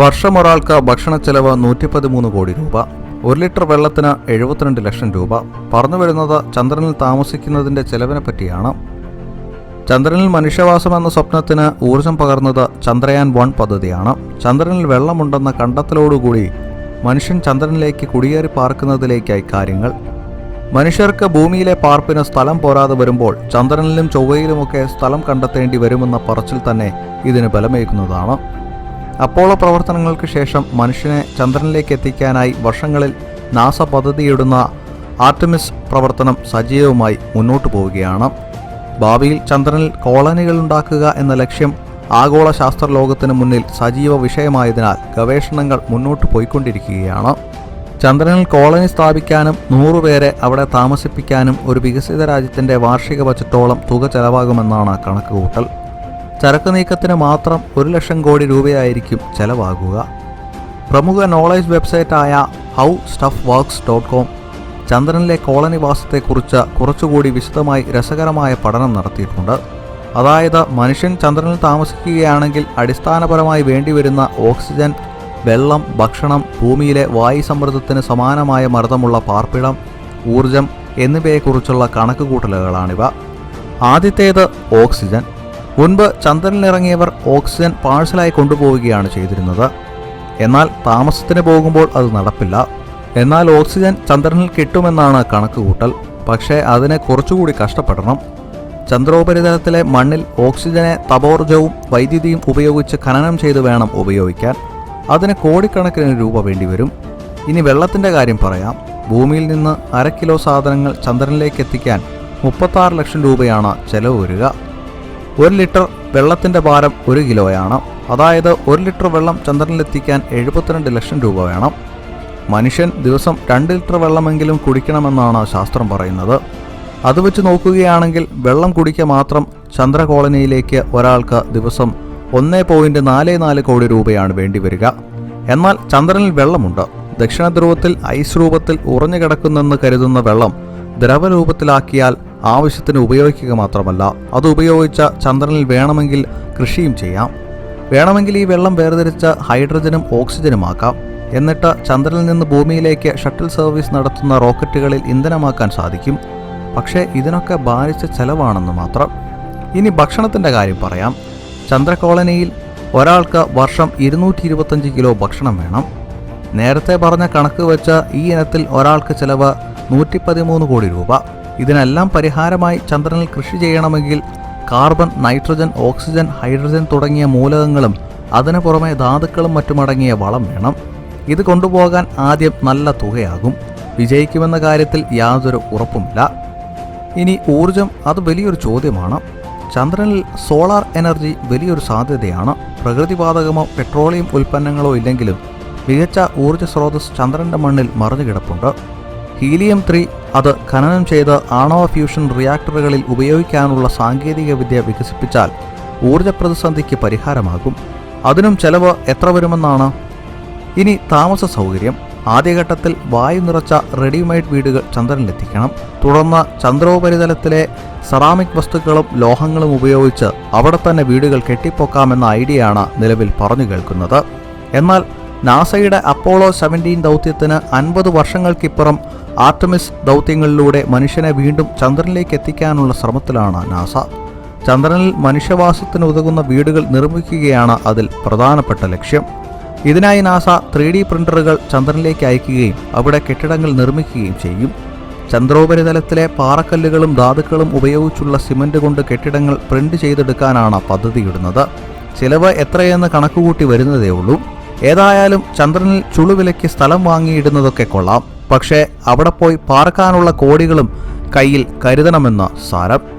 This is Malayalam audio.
വർഷം ഒരാൾക്ക് ഭക്ഷണ ചെലവ് നൂറ്റി പതിമൂന്ന് കോടി രൂപ ഒരു ലിറ്റർ വെള്ളത്തിന് എഴുപത്തിരണ്ട് ലക്ഷം രൂപ. പറഞ്ഞു വരുന്നത് ചന്ദ്രനിൽ താമസിക്കുന്നതിന്റെ ചെലവിനെ പറ്റിയാണ്. ചന്ദ്രനിൽ മനുഷ്യവാസം എന്ന സ്വപ്നത്തിന് ഊർജം പകർന്നത് ചന്ദ്രയാൻ വൺ പദ്ധതിയാണ്. ചന്ദ്രനിൽ വെള്ളമുണ്ടെന്ന കണ്ടെത്തലോടുകൂടി മനുഷ്യൻ ചന്ദ്രനിലേക്ക് കുടിയേറി പാർക്കുന്നതിലേക്കായി കാര്യങ്ങൾ. മനുഷ്യർക്ക് ഭൂമിയിലെ പാർപ്പിന് സ്ഥലം പോരാതെ വരുമ്പോൾ ചന്ദ്രനിലും ചൊവ്വയിലുമൊക്കെ സ്ഥലം കണ്ടെത്തേണ്ടി വരുമെന്ന പറച്ചിൽ തന്നെ ഇതിന് ബലമേക്കുന്നതാണ് അപ്പോളോ പ്രവർത്തനങ്ങൾക്ക് ശേഷം മനുഷ്യനെ ചന്ദ്രനിലേക്ക് എത്തിക്കാനായി വർഷങ്ങളിൽ നാസ പദ്ധതിയിടുന്ന ആർട്ടിമിസ് പ്രവർത്തനം സജീവമായി മുന്നോട്ടു പോവുകയാണ്. ഭാവിയിൽ ചന്ദ്രനിൽ കോളനികൾ ഉണ്ടാക്കുക എന്ന ലക്ഷ്യം ആഗോള ശാസ്ത്ര ലോകത്തിന് മുന്നിൽ സജീവ വിഷയമായതിനാൽ ഗവേഷണങ്ങൾ മുന്നോട്ട് പോയിക്കൊണ്ടിരിക്കുകയാണ്. ചന്ദ്രനിൽ കോളനി സ്ഥാപിക്കാനും നൂറുപേരെ അവിടെ താമസിപ്പിക്കാനും ഒരു വികസിത രാജ്യത്തിന്റെ വാർഷിക ബജറ്റോളം തുക ചെലവാകുമെന്നാണ് കണക്കുകൂട്ടൽ. ചരക്ക് നീക്കത്തിന് മാത്രം ഒരു ലക്ഷം കോടി രൂപയായിരിക്കും ചെലവാകുക. പ്രമുഖ knowledge വെബ്സൈറ്റായ how stuff works dot com ചന്ദ്രനിലെ കോളനിവാസത്തെക്കുറിച്ച് കുറച്ചുകൂടി വിശദമായി രസകരമായ പഠനം നടത്തിയിട്ടുണ്ട്. അതായത് മനുഷ്യൻ ചന്ദ്രനിൽ താമസിക്കുകയാണെങ്കിൽ അടിസ്ഥാനപരമായി വേണ്ടിവരുന്ന ഓക്സിജൻ വെള്ളം ഭക്ഷണം ഭൂമിയിലെ വായു സമ്മർദ്ദത്തിന് സമാനമായ മർദ്ദമുള്ള പാർപ്പിടം ഊർജം എന്നിവയെക്കുറിച്ചുള്ള കണക്കുകൂട്ടലുകളാണിവ. ആദ്യത്തേത് ഓക്സിജൻ. മുൻപ് ചന്ദ്രനിലിറങ്ങിയവർ ഓക്സിജൻ പാഴ്സലായി കൊണ്ടുപോവുകയാണ് ചെയ്തിരുന്നത്. എന്നാൽ താമസത്തിന് പോകുമ്പോൾ അത് നടപ്പില്ല. എന്നാൽ ഓക്സിജൻ ചന്ദ്രനിൽ കിട്ടുമെന്നാണ് കണക്കുകൂട്ടൽ. പക്ഷേ അതിനെ കുറച്ചുകൂടി കഷ്ടപ്പെടണം. ചന്ദ്രോപരിതലത്തിലെ മണ്ണിൽ ഓക്സിജനെ തപോർജവും വൈദ്യുതിയും ഉപയോഗിച്ച് ഖനനം ചെയ്തു വേണം ഉപയോഗിക്കാൻ. അതിന് കോടിക്കണക്കിന് രൂപ വേണ്ടിവരും. ഇനി വെള്ളത്തിന്റെ കാര്യം പറയാം. ഭൂമിയിൽ നിന്ന് അര കിലോ സാധനങ്ങൾ ചന്ദ്രനിലേക്ക് എത്തിക്കാൻ മുപ്പത്താറ് ലക്ഷം രൂപയാണ് ചെലവ് വരിക. ഒരു ലിറ്റർ വെള്ളത്തിന്റെ ഭാരം ഒരു കിലോയാണ്. അതായത് ഒരു ലിറ്റർ വെള്ളം ചന്ദ്രനിലെത്തിക്കാൻ എഴുപത്തിരണ്ട് ലക്ഷം രൂപ വേണം. മനുഷ്യൻ ദിവസം രണ്ട് ലിറ്റർ വെള്ളമെങ്കിലും കുടിക്കണമെന്നാണ് ശാസ്ത്രം പറയുന്നത്. അത് വെച്ച് നോക്കുകയാണെങ്കിൽ വെള്ളം കുടിക്കുക മാത്രം ചന്ദ്ര കോളനിയിലേക്ക് ഒരാൾക്ക് ദിവസം ഒന്ന് പോയിന്റ് നാല് നാല് കോടി രൂപയാണ് വേണ്ടിവരിക എന്നാൽ ചന്ദ്രനിൽ വെള്ളമുണ്ട്. ദക്ഷിണ ധ്രുവത്തിൽ ഐസ് രൂപത്തിൽ ഉറഞ്ഞു കിടക്കുന്നെന്ന് കരുതുന്ന വെള്ളം ദ്രവരൂപത്തിലാക്കിയാൽ ആവശ്യത്തിന് ഉപയോഗിക്കുക മാത്രമല്ല അത് ഉപയോഗിച്ച ചന്ദ്രനിൽ വേണമെങ്കിൽ കൃഷിയും ചെയ്യാം. വേണമെങ്കിൽ ഈ വെള്ളം വേർതിരിച്ച് ഹൈഡ്രജനും ഓക്സിജനുമാക്കാം. എന്നിട്ട് ചന്ദ്രനിൽ നിന്ന് ഭൂമിയിലേക്ക് ഷട്ടിൽ സർവീസ് നടത്തുന്ന റോക്കറ്റുകളിൽ ഇന്ധനമാക്കാൻ സാധിക്കും. പക്ഷേ ഇതിനൊക്കെ ഭാരിച്ച ചെലവാണെന്ന് മാത്രം. ഇനി ഭക്ഷണത്തിന്റെ കാര്യം പറയാം. ചന്ദ്ര കോളനിയിൽ ഒരാൾക്ക് വർഷം ഇരുന്നൂറ്റി ഇരുപത്തഞ്ച് കിലോ ഭക്ഷണം വേണം. നേരത്തെ പറഞ്ഞ കണക്ക് വെച്ച് ഈ ഇനത്തിൽ ഒരാൾക്ക് ചിലവ് നൂറ്റി പതിമൂന്ന് കോടി രൂപ. ഇതിനെല്ലാം പരിഹാരമായി ചന്ദ്രനിൽ കൃഷി ചെയ്യണമെങ്കിൽ കാർബൺ നൈട്രജൻ ഓക്സിജൻ ഹൈഡ്രജൻ തുടങ്ങിയ മൂലകങ്ങളും അതിനു പുറമെ ധാതുക്കളും മറ്റുമടങ്ങിയ വളം വേണം. ഇത് കൊണ്ടുപോകാൻ ആദ്യം നല്ല തുകയാകും. വിജയിക്കുമെന്ന കാര്യത്തിൽ യാതൊരു ഉറപ്പുമില്ല. ഇനി ഊർജം അത് വലിയൊരു ചോദ്യമാണ്. ചന്ദ്രനിൽ സോളാർ എനർജി വലിയൊരു സാധ്യതയാണ്. പ്രകൃതിവാതകമോ പെട്രോളിയം ഉൽപ്പന്നങ്ങളോ ഇല്ലെങ്കിലും മികച്ച ഊർജ സ്രോതസ് ചന്ദ്രന്റെ മണ്ണിൽ മറിഞ്ഞു കിടപ്പുണ്ട് ഹീലിയം ത്രീ അത് ഖനനം ചെയ്ത് ആണവ ഫ്യൂഷൻ റിയാക്ടറുകളിൽ ഉപയോഗിക്കാനുള്ള സാങ്കേതിക വിദ്യ വികസിപ്പിച്ചാൽ ഊർജ പ്രതിസന്ധിക്ക് പരിഹാരമാകും. അതിനും ചെലവ് എത്ര വരുമെന്നാണ്? ഇനി താമസ സൗകര്യം. ആദ്യഘട്ടത്തിൽ വായു നിറച്ച റെഡിമെയ്ഡ് വീടുകൾ ചന്ദ്രനിലെത്തിക്കണം. തുടർന്ന് ചന്ദ്രോപരിതലത്തിലെ സെറാമിക് വസ്തുക്കളും ലോഹങ്ങളും ഉപയോഗിച്ച് അവിടെ തന്നെ വീടുകൾ കെട്ടിപ്പൊക്കാമെന്ന ഐഡിയയാണ് നിലവിൽ പറഞ്ഞു കേൾക്കുന്നത്. എന്നാൽ നാസയുടെ അപ്പോളോ സെവന്റീൻ ദൗത്യത്തിന് അൻപത് വർഷങ്ങൾക്കിപ്പുറം ആർട്ടമിസ് ദൗത്യങ്ങളിലൂടെ മനുഷ്യനെ വീണ്ടും ചന്ദ്രനിലേക്ക് എത്തിക്കാനുള്ള ശ്രമത്തിലാണ് നാസ. ചന്ദ്രനിൽ മനുഷ്യവാസത്തിന് ഉതകുന്ന വീടുകൾ നിർമ്മിക്കുകയാണ് അതിൽ പ്രധാനപ്പെട്ട ലക്ഷ്യം. ഇതിനായി നാസ ത്രീ ഡി പ്രിന്ററുകൾ ചന്ദ്രനിലേക്ക് അയക്കുകയും അവിടെ കെട്ടിടങ്ങൾ നിർമ്മിക്കുകയും ചെയ്യും. ചന്ദ്രോപരിതലത്തിലെ പാറക്കല്ലുകളും ധാതുക്കളും ഉപയോഗിച്ചുള്ള സിമന്റ് കൊണ്ട് കെട്ടിടങ്ങൾ പ്രിന്റ് ചെയ്തെടുക്കാനാണ് പദ്ധതിയിടുന്നത്. ചിലവ് എത്രയെന്ന് കണക്കുകൂട്ടി വരുന്നതേ ഉള്ളൂ ഏതായാലും ചന്ദ്രനിൽ ചുളുവിലയ്ക്ക് സ്ഥലം വാങ്ങിയിടുന്നതൊക്കെ കൊള്ളാം. പക്ഷേ അവിടെ പോയി പാർക്കാനുള്ള കോടികളും കയ്യിൽ കരുതണമെന്ന് സാരം.